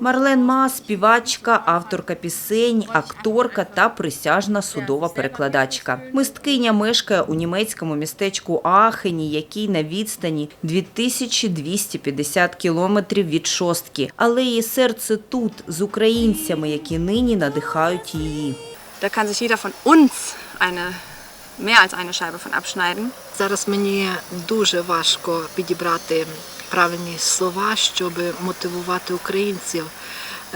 Марлен Ма – співачка, авторка пісень, акторка та присяжна судова перекладачка. Мисткиня мешкає у німецькому містечку Аахені, який на відстані 2250 кілометрів від шостки. Але її серце тут, з українцями, які нині надихають її. Da kann sich jeder von uns eine, mehr als eine Scheibe von abschneiden. Зараз мені дуже важко підібрати правильні слова, щоб мотивувати українців.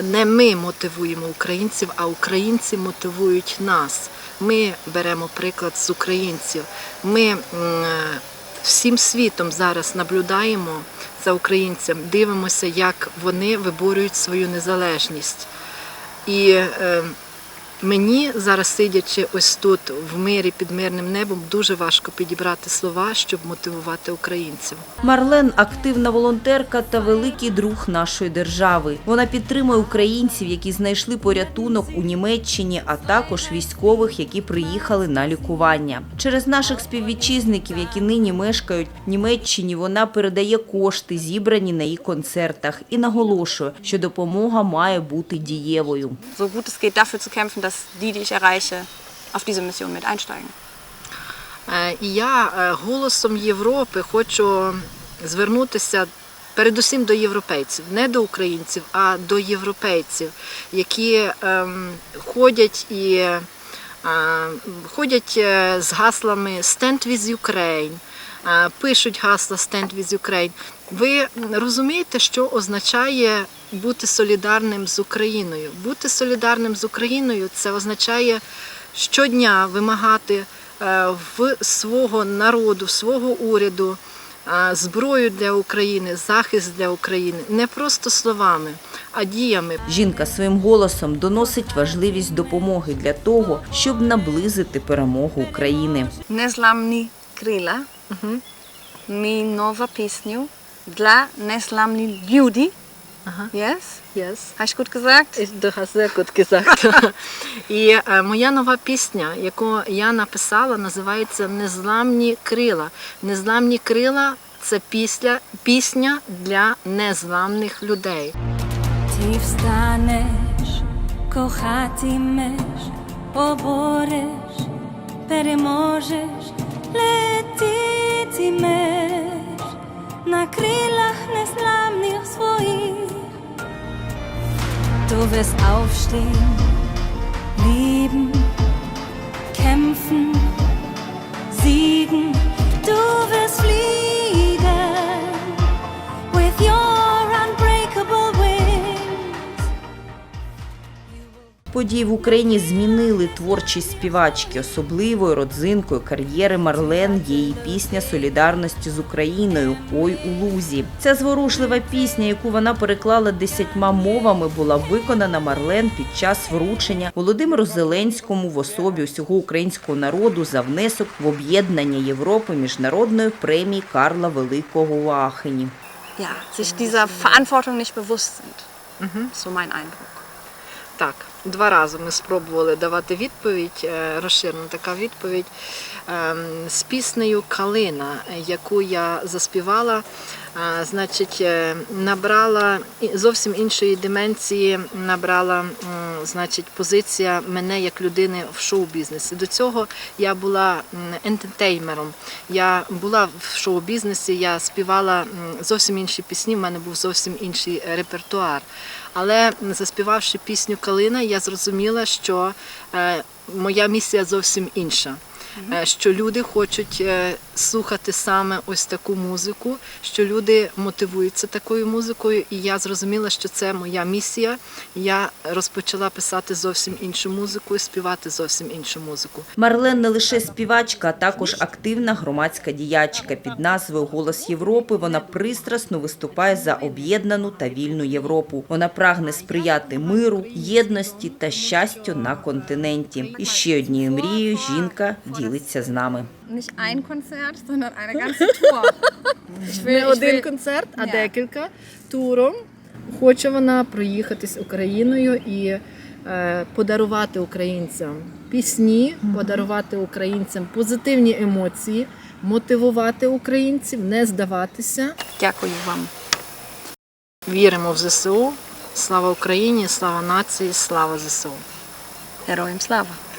Не ми мотивуємо українців, а українці мотивують нас. Ми беремо приклад з українців. Ми всім світом зараз наблюдаємо за українцям, дивимося, як вони виборюють свою незалежність. І е, Мені зараз, сидячи ось тут в мирі під мирним небом, дуже важко підібрати слова, щоб мотивувати українців. Марлен – активна волонтерка та великий друг нашої держави. Вона підтримує українців, які знайшли порятунок у Німеччині, а також військових, які приїхали на лікування. Через наших співвітчизників, які нині мешкають в Німеччині, вона передає кошти, зібрані на її концертах, і наголошує, що допомога має бути дієвою. Dass die, die ich erreiche, auf diese Mission mit einsteigen. Е, я е, голосом Європи хочу звернутися передусім до європейців, не до українців, а до європейців, які ем, ходять і е, ходять з гаслами Stand with Ukraine, пишуть гасла Stand with Ukraine. Ви розумієте, що означає бути солідарним з Україною? Бути солідарним з Україною це означає щодня вимагати е, в свого народу, свого уряду е, зброю для України, захист для України не просто словами, а діями. Жінка своїм голосом доносить важливість допомоги для того, щоб наблизити перемогу України. Neslamni Krila, mi nova písniu dla neslamni ljudi. Ага. Yes? Yes. Ich gut gesagt? До газекотки так. І е, моя нова пісня, яку я написала, називається Незламні крила. Незламні крила це після, пісня для незламних людей. Ти встанеш, кохатимеш, побореш, переможеш, צימר, נקריא לך נס לעם ניר Du wirst aufstehen, leben, kämpfen. Події в Україні змінили творчість співачки. Особливою родзинкою кар'єри Марлен є її пісня солідарності з Україною Ой у лузі. Ця зворушлива пісня, яку вона переклала десятьма мовами, була виконана Марлен під час вручення Володимиру Зеленському в особі усього українського народу за внесок в об'єднання Європи міжнародної премії Карла Великого у Аахені. Ja, sich dieser Verantwortung nicht bewusst sind. So mein Eindruck. Так, два рази ми спробували давати відповідь, е, розширена така відповідь ем, з піснею Калина, яку я заспівала. е, Значить, е, набрала зовсім іншої дименції, набрала значить, позиція мене як людини в шоу-бізнесі. До цього я була ентертеймером. Я була в шоу-бізнесі, я співала зовсім інші пісні, в мене був зовсім інший репертуар. Але заспівавши пісню Калина, я зрозуміла, що е, моя місія зовсім інша. Е, Що люди хочуть е, слухати саме ось таку музику, що люди мотивуються такою музикою, і я зрозуміла, що це моя місія. Я розпочала писати зовсім іншу музику і співати зовсім іншу музику. Марлен не лише співачка, а також активна громадська діячка. Під назвою Голос Європи вона пристрасно виступає за об'єднану та вільну Європу. Вона прагне сприяти миру, єдності та щастю на континенті. І ще однією мрією жінка ділиться з нами. Nicht ein Konzert, sondern eine ganze Tour. Ich will, Не ich один will, концерт, а Ні. декілька туром. Хоче вона проїхатись Україною і е, подарувати українцям пісні, подарувати українцям позитивні емоції, мотивувати українців, не здаватися. Дякую вам. Віримо в ЗСУ, Слава Україні, слава нації, слава ЗСУ. Heroim Slava.